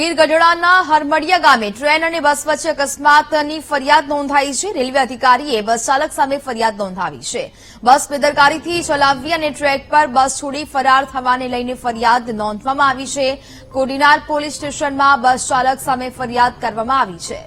ગીર ગઢડાના હરમડિયા ગામે ટ્રેન અને બસ વચ્ચે અકસ્માતની ફરિયાદ નોંધાઈ છે. રેલવે અધિકારીએ બસ ચાલક સામે ફરિયાદ નોંધાવી છે. બસ બેદરકારીથી ચલાવવી અને ટ્રેક પર બસ છોડી ફરાર થવાને લઈને ફરિયાદ નોંધવામાં આવી છે. કોડીનાર પોલીસ સ્ટેશનમાં બસ ચાલક સામે ફરિયાદ કરવામાં આવી છે.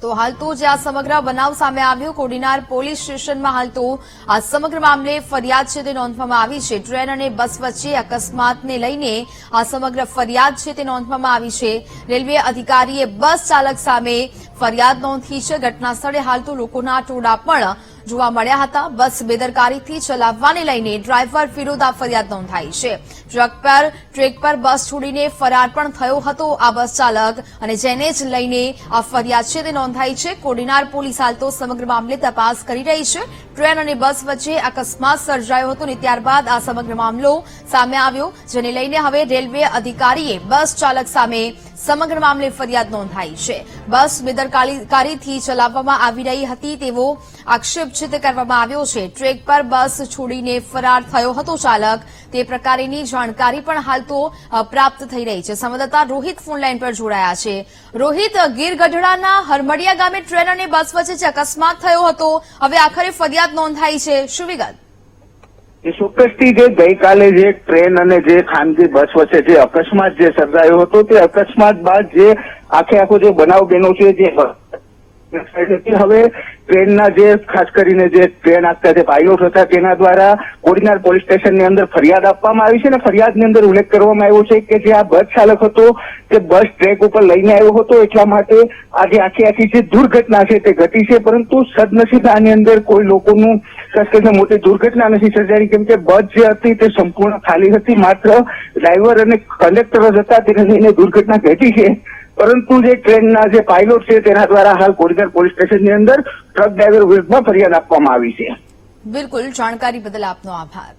તો હાલ તો જે આ સમગ્ર બનાવ સામે આવ્યો, કોડીનાર પોલીસ સ્ટેશનમાં હાલ તો આ સમગ્ર મામલે ફરિયાદ છે તે નોંધવામાં આવી છે. ટ્રેન અને બસ વચ્ચે અકસ્માતને લઈને આ સમગ્ર ફરિયાદ છે તે નોંધવામાં આવી છે. રેલવે અધિકારીએ બસ ચાલક સામે ફરિયાદ નોંધી છે. ઘટના સ્થળે હાલ તો લોકોના ટોળા પણ જોવા મળ્યા હતા. બસ બેદરકારીથી ચલાવવાને લઈને ડ્રાઈવર વિરુદ્ધ આ ફરિયાદ નોંધાઈ છે. ટ્રક પર, ટ્રેક પર બસ છોડીને ફરાર પણ થયો હતો આ બસ ચાલક અને જેને જ લઈને આ ફરિયાદ છે તે નોંધાઈ છે. કોડીનાર પોલીસ હાલ તો સમગ્ર મામલે તપાસ કરી રહી છે. ટ્રેન અને બસ વચ્ચે અકસ્માત સર્જાયો હતો અને ત્યારબાદ આ સમગ્ર મામલો સામે આવ્યો, જેને લઈને હવે રેલવે અધિકારીએ બસ ચાલક સામે સમગ્ર મામલે ફરિયાદ નોંધાઈ છે. બસ બેદરકારીથી ચલાવવામાં આવી રહી હતી તેવો આક્ષેપ છે તે કરવામાં આવ્યો છે. ટ્રેક પર બસ છોડીને ફરાર થયો હતો ચાલક. તે પ્રકારેની જાણકારી પણ હાલ તો પ્રાપ્ત થઈ રહી છે. સંવાદદાતા રોહિત ફોનલાઈન પર જોડાયા છે. રોહિત ગીર ગઢડાના હરમડિયા ગામે ટ્રેન અને બસ વચ્ચે અકસ્માત થયો હતો. હવે આખરે ફરિયાદ નોંધાઈ છે. શું વિગત? ચોક્કસથી જે ગઈકાલે જે ટ્રેન અને જે ખાનગી બસ વચ્ચે જે અકસ્માત જે સર્જાયો હતો, તે અકસ્માત બાદ જે આખે આખો જે બનાવ બન્યો છે, જે હવે ટ્રેનના જે ખાસ કરીને જે ટ્રેન આપતા જે પાયલોટ હતા તેના દ્વારા કોડીનાર પોલીસ સ્ટેશનની અંદર ફરિયાદ આપવામાં આવી છે અને ફરિયાદની અંદર ઉલ્લેખ કરવામાં આવ્યો છે કે જે આ બસ ચાલક હતો તે બસ ટ્રેક ઉપર લઈને આવ્યો હતો. એટલા માટે આ જે આખી આખી જે દુર્ઘટના છે તે ઘટી છે, પરંતુ સદનસીબ આની અંદર કોઈ લોકોનું ખાસ કરીને મોટી દુર્ઘટના નથી સર્જાઈ. કેમ કે બસ જે હતી તે સંપૂર્ણ ખાલી હતી. માત્ર ડ્રાઈવર અને કંડક્ટર જ હતા. તેને લઈને દુર્ઘટના ઘટી છે. પરંતુ જે ટ્રેનના જે પાયલોટ છે, તેના દ્વારા હાલ કોરીડર પોલીસ સ્ટેશનની અંદર ટ્રક ડ્રાઈવર વિરુદ્ધમાં ફરિયાદ આપવામાં આવી છે. બિલકુલ, જાણકારી બદલ આપનો આભાર.